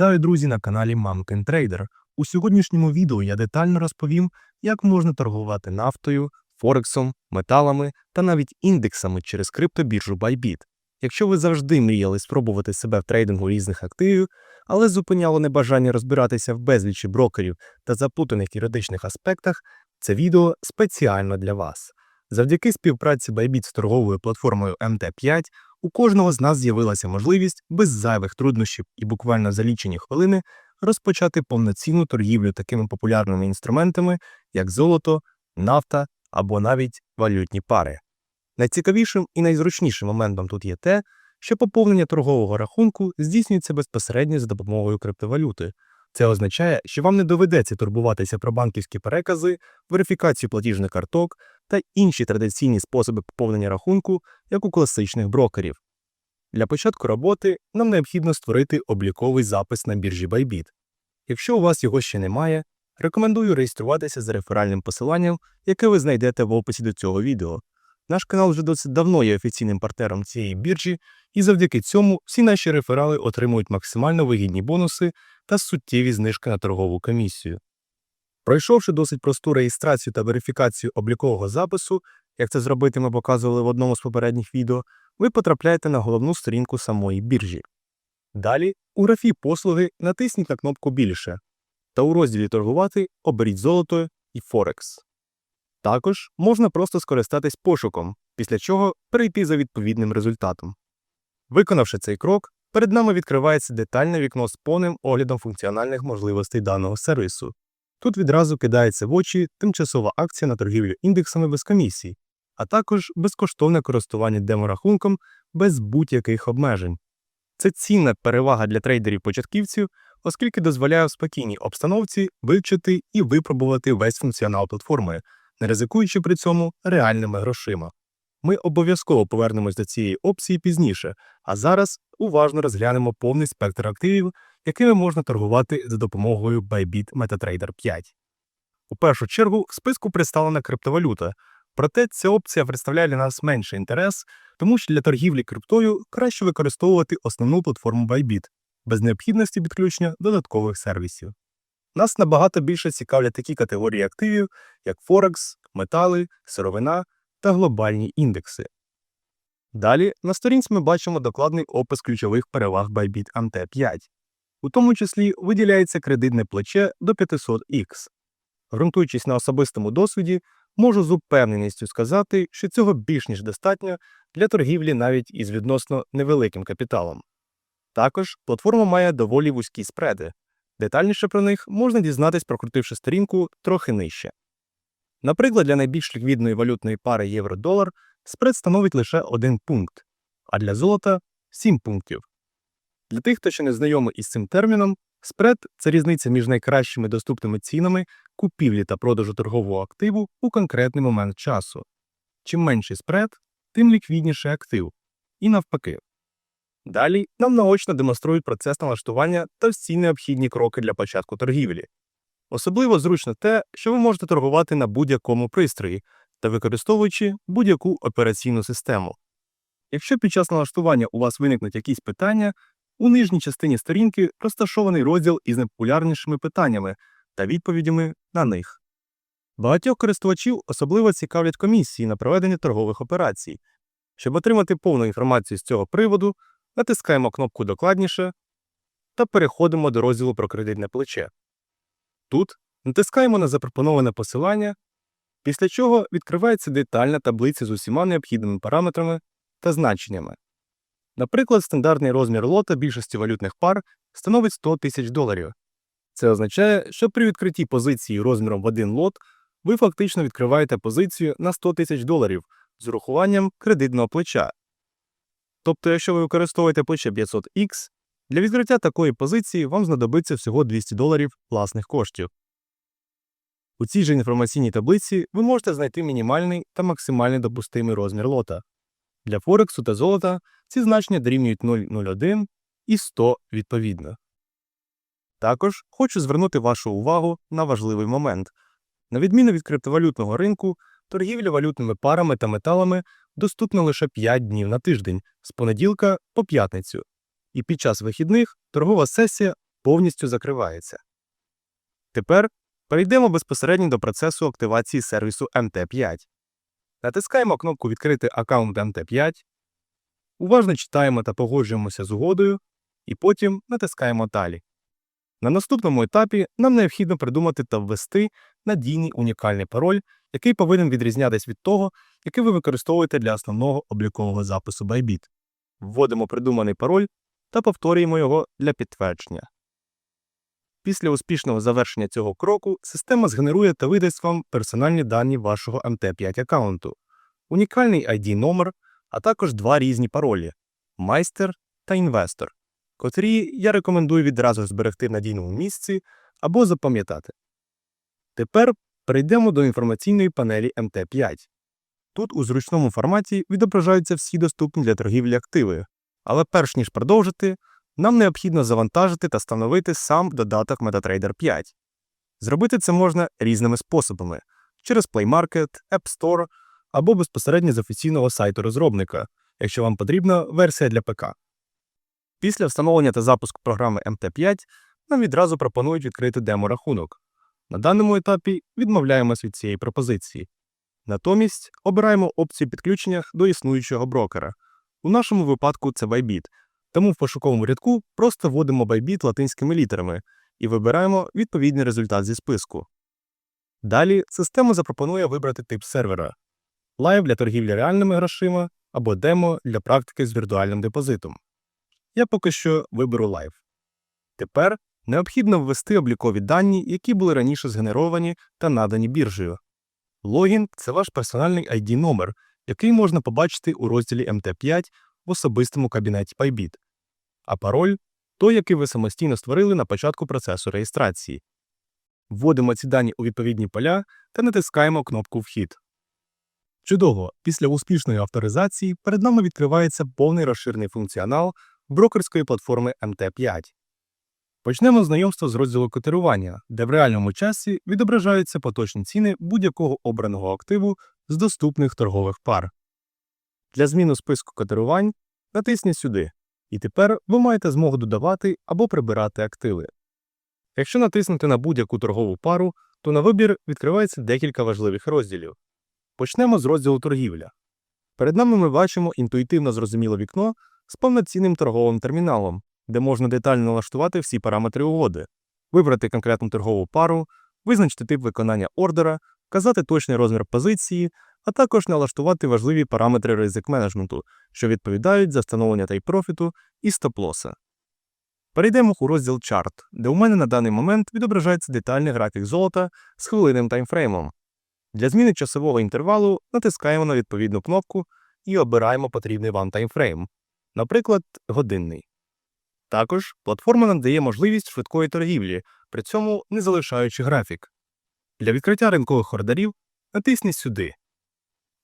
Вітаю, друзі, на каналі Мамkin Trader. У сьогоднішньому відео я детально розповім, як можна торгувати нафтою, Форексом, металами та навіть індексами через криптобіржу Bybit. Якщо ви завжди мріяли спробувати себе в трейдингу різних активів, але зупиняло небажання розбиратися в безлічі брокерів та заплутаних юридичних аспектах, це відео спеціально для вас. Завдяки співпраці Bybit з торговою платформою MT5 у кожного з нас з'явилася можливість без зайвих труднощів і буквально за лічені хвилини розпочати повноцінну торгівлю такими популярними інструментами, як золото, нафта або навіть валютні пари. Найцікавішим і найзручнішим моментом тут є те, що поповнення торгового рахунку здійснюється безпосередньо за допомогою криптовалюти. Це означає, що вам не доведеться турбуватися про банківські перекази, верифікацію платіжних карток та інші традиційні способи поповнення рахунку, як у класичних брокерів. Для початку роботи нам необхідно створити обліковий запис на біржі Bybit. Якщо у вас його ще немає, рекомендую реєструватися за реферальним посиланням, яке ви знайдете в описі до цього відео. Наш канал вже досить давно є офіційним партнером цієї біржі, і завдяки цьому всі наші реферали отримують максимально вигідні бонуси та суттєві знижки на торгову комісію. Пройшовши досить просту реєстрацію та верифікацію облікового запису, як це зробити ми показували в одному з попередніх відео, ви потрапляєте на головну сторінку самої біржі. Далі у графі послуги натисніть на кнопку Більше та у розділі Торгувати оберіть золото і Форекс. Також можна просто скористатись пошуком, після чого перейти за відповідним результатом. Виконавши цей крок, перед нами відкривається детальне вікно з повним оглядом функціональних можливостей даного сервісу. Тут відразу кидається в очі тимчасова акція на торгівлю індексами без комісій, а також безкоштовне користування деморахунком без будь-яких обмежень. Це цінна перевага для трейдерів-початківців, оскільки дозволяє в спокійній обстановці вивчити і випробувати весь функціонал платформи, не ризикуючи при цьому реальними грошима. Ми обов'язково повернемось до цієї опції пізніше, а зараз уважно розглянемо повний спектр активів, якими можна торгувати за допомогою Bybit MetaTrader 5. У першу чергу в списку представлена криптовалюта, проте ця опція представляє для нас менший інтерес, тому що для торгівлі криптою краще використовувати основну платформу Bybit, без необхідності підключення додаткових сервісів. Нас набагато більше цікавлять такі категорії активів, як Форекс, метали, сировина та глобальні індекси. Далі на сторінці ми бачимо докладний опис ключових переваг Bybit MT5. У тому числі виділяється кредитне плече до 500X. Грунтуючись на особистому досвіді, можу з упевненістю сказати, що цього більш ніж достатньо для торгівлі навіть із відносно невеликим капіталом. Також платформа має доволі вузькі спреди. Детальніше про них можна дізнатись, прокрутивши сторінку трохи нижче. Наприклад, для найбільш ліквідної валютної пари євро-долар спред становить лише один пункт, а для золота 7 пунктів. Для тих, хто ще не знайомий із цим терміном, спред це різниця між найкращими доступними цінами купівлі та продажу торгового активу у конкретний момент часу. Чим менший спред, тим ліквідніший актив. І навпаки. Далі нам наочно демонструють процес налаштування та всі необхідні кроки для початку торгівлі. Особливо зручно те, що ви можете торгувати на будь-якому пристрої та використовуючи будь-яку операційну систему. Якщо під час налаштування у вас виникнуть якісь питання, у нижній частині сторінки розташований розділ із найпопулярнішими питаннями та відповідями на них. Багатьох користувачів особливо цікавлять комісії на проведення торгових операцій. Щоб отримати повну інформацію з цього приводу, натискаємо кнопку Докладніше та переходимо до розділу про кредитне плече. Тут натискаємо на запропоноване посилання, після чого відкривається детальна таблиця з усіма необхідними параметрами та значеннями. Наприклад, стандартний розмір лота більшості валютних пар становить 100 тисяч доларів. Це означає, що при відкритті позиції розміром в один лот ви фактично відкриваєте позицію на 100 тисяч доларів з урахуванням кредитного плеча. Тобто, якщо ви використовуєте плече 500X, для відкриття такої позиції вам знадобиться всього 200 доларів власних коштів. У цій же інформаційній таблиці ви можете знайти мінімальний та максимальний допустимий розмір лота. Для Форексу та золота ці значення дорівнюють 0,01 і 100 відповідно. Також хочу звернути вашу увагу на важливий момент. На відміну від криптовалютного ринку, торгівля валютними парами та металами доступна лише 5 днів на тиждень з понеділка по п'ятницю. І під час вихідних торгова сесія повністю закривається. Тепер перейдемо безпосередньо до процесу активації сервісу MT5. Натискаємо кнопку Відкрити аккаунт MT5, уважно читаємо та погоджуємося з угодою, і потім натискаємо Далі. На наступному етапі нам необхідно придумати та ввести надійний унікальний пароль, який повинен відрізнятись від того, який ви використовуєте для основного облікового запису Bybit. Вводимо придуманий пароль та повторюємо його для підтвердження. Після успішного завершення цього кроку система згенерує та видасть вам персональні дані вашого MT5 аккаунту, унікальний ID номер, а також два різні паролі майстер та інвестор, котрі я рекомендую відразу зберегти в надійному місці або запам'ятати. Тепер перейдемо до інформаційної панелі MT5. Тут у зручному форматі відображаються всі доступні для торгівлі активи, але перш ніж продовжити, нам необхідно завантажити та встановити сам додаток MetaTrader 5. Зробити це можна різними способами через Play Market, App Store або безпосередньо з офіційного сайту розробника, якщо вам потрібна версія для ПК. Після встановлення та запуску програми MT5 нам відразу пропонують відкрити демо-рахунок. На даному етапі відмовляємось від цієї пропозиції. Натомість обираємо опцію підключення до існуючого брокера. У нашому випадку це Bybit, тому в пошуковому рядку просто вводимо Bybit латинськими літерами і вибираємо відповідний результат зі списку. Далі система запропонує вибрати тип сервера Live для торгівлі реальними грошима або демо для практики з віртуальним депозитом. Я поки що виберу Live. Тепер необхідно ввести облікові дані, які були раніше згенеровані та надані біржею. Логін це ваш персональний ID номер, який можна побачити у розділі MT5 особистому кабінеті Bybit, а пароль той, який ви самостійно створили на початку процесу реєстрації. Вводимо ці дані у відповідні поля та натискаємо кнопку Вхід. Чудово! Після успішної авторизації перед нами відкривається повний розширений функціонал брокерської платформи MT5. Почнемо знайомство з розділу котирування, де в реальному часі відображаються поточні ціни будь-якого обраного активу з доступних торгових пар. Для зміни списку котирувань натисніть сюди, і тепер ви маєте змогу додавати або прибирати активи. Якщо натиснути на будь-яку торгову пару, то на вибір відкривається декілька важливих розділів. Почнемо з розділу торгівля. Перед нами ми бачимо інтуїтивно зрозуміле вікно з повноцінним торговим терміналом, де можна детально налаштувати всі параметри угоди, вибрати конкретну торгову пару, визначити тип виконання ордера, вказати точний розмір позиції, а також налаштувати важливі параметри ризик менеджменту, що відповідають за встановлення тайп-профіту і стоп-лоса. Перейдемо у розділ чарт, де у мене на даний момент відображається детальний графік золота з хвилинним таймфреймом. Для зміни часового інтервалу натискаємо на відповідну кнопку і обираємо потрібний вам таймфрейм, наприклад, годинний. Також платформа надає можливість швидкої торгівлі, при цьому не залишаючи графік. Для відкриття ринкових ордерів натисніть сюди.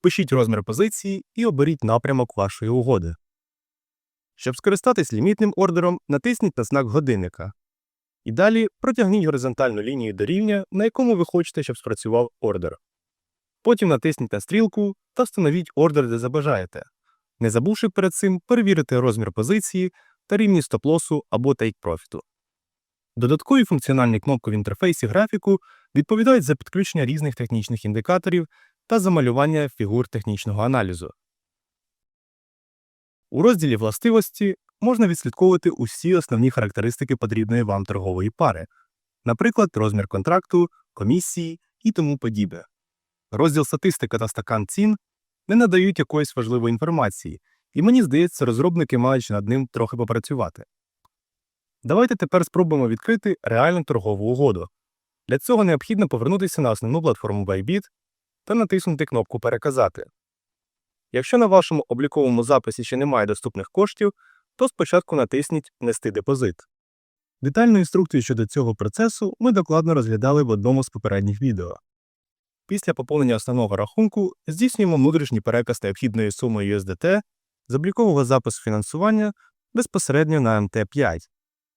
Пишіть розмір позиції і оберіть напрямок вашої угоди. Щоб скористатись лімітним ордером, натисніть на знак годинника. І далі протягніть горизонтальну лінію до рівня, на якому ви хочете, щоб спрацював ордер. Потім натисніть на стрілку та встановіть ордер, де забажаєте, не забувши перед цим перевірити розмір позиції та рівність стоп-лосу або тейк-профіту. Додаткові функціональні кнопки в інтерфейсі графіку відповідають за підключення різних технічних індикаторів та за малювання фігур технічного аналізу. У розділі властивості можна відслідковувати усі основні характеристики потрібної вам торгової пари, наприклад, розмір контракту, комісії і тому подібне. Розділ статистика та стакан цін не надають якоїсь важливої інформації, і мені здається, розробники мають над ним трохи попрацювати. Давайте тепер спробуємо відкрити реальну торгову угоду. Для цього необхідно повернутися на основну платформу Bybit та натиснути кнопку Переказати. Якщо на вашому обліковому записі ще немає доступних коштів, то спочатку натисніть Внести депозит. Детальну інструкцію щодо цього процесу ми докладно розглядали в одному з попередніх відео. Після поповнення основного рахунку здійснюємо внутрішній переказ необхідної суми USDT з облікового запису фінансування безпосередньо на МТ5,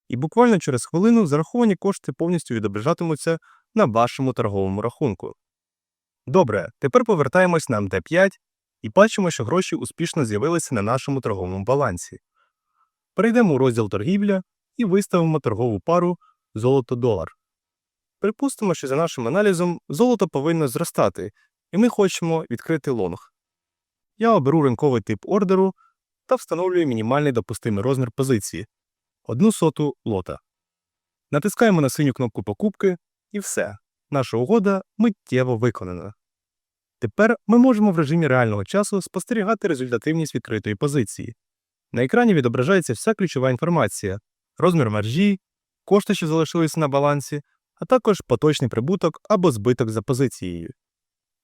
і буквально через хвилину зараховані кошти повністю відображатимуться на вашому торговому рахунку. Добре, тепер повертаємось на МТ5 і бачимо, що гроші успішно з'явилися на нашому торговому балансі. Перейдемо у розділ торгівля і виставимо торгову пару золото-долар. Припустимо, що за нашим аналізом золото повинно зростати, і ми хочемо відкрити лонг. Я оберу ринковий тип ордеру та встановлюю мінімальний допустимий розмір позиції одну соту лота. Натискаємо на синю кнопку покупки і все. Наша угода миттєво виконана. Тепер ми можемо в режимі реального часу спостерігати результативність відкритої позиції. На екрані відображається вся ключова інформація: розмір маржі, кошти, що залишилися на балансі, а також поточний прибуток або збиток за позицією.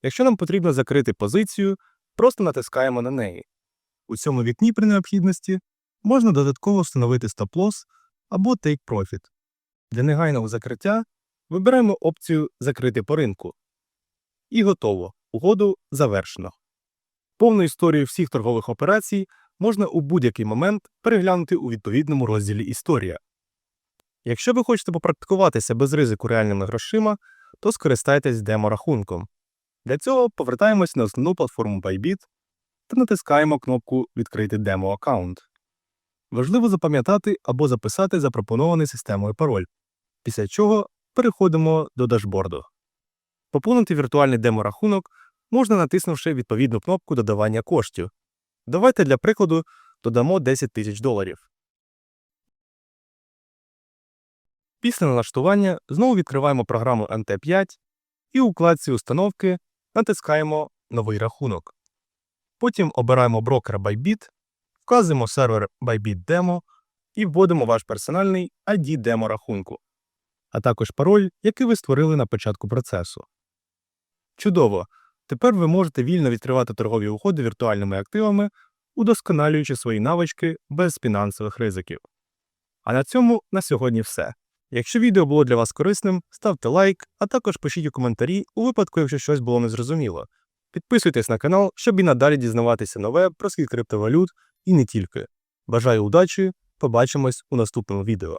Якщо нам потрібно закрити позицію, просто натискаємо на неї. У цьому вікні при необхідності можна додатково встановити стоп-лосс або take profit. Для негайного закриття вибираємо опцію Закрити по ринку. І готово. Угоду завершено. Повну історію всіх торгових операцій можна у будь-який момент переглянути у відповідному розділі Історія. Якщо ви хочете попрактикуватися без ризику реальними грошима, то скористайтесь демо-рахунком. Для цього повертаємось на основну платформу Bybit та натискаємо кнопку Відкрити демо-аккаунт. Важливо запам'ятати або записати запропонований системою пароль, після чого переходимо до дашборду. Поповнити віртуальний демо-рахунок можна натиснувши відповідну кнопку додавання коштів. Давайте для прикладу додамо 10 тисяч доларів. Після налаштування знову відкриваємо програму NT5 і у вкладці установки натискаємо Новий рахунок. Потім обираємо брокера Bybit, вказуємо сервер Bybit Demo і вводимо ваш персональний ID демо рахунку, а також пароль, який ви створили на початку процесу. Чудово! Тепер ви можете вільно відкривати торгові угоди віртуальними активами, удосконалюючи свої навички без фінансових ризиків. А на цьому на сьогодні все. Якщо відео було для вас корисним, ставте лайк, а також пишіть у коментарі у випадку, якщо щось було незрозуміло. Підписуйтесь на канал, щоб і надалі дізнаватися нове про світ криптовалют і не тільки. Бажаю удачі, побачимось у наступному відео.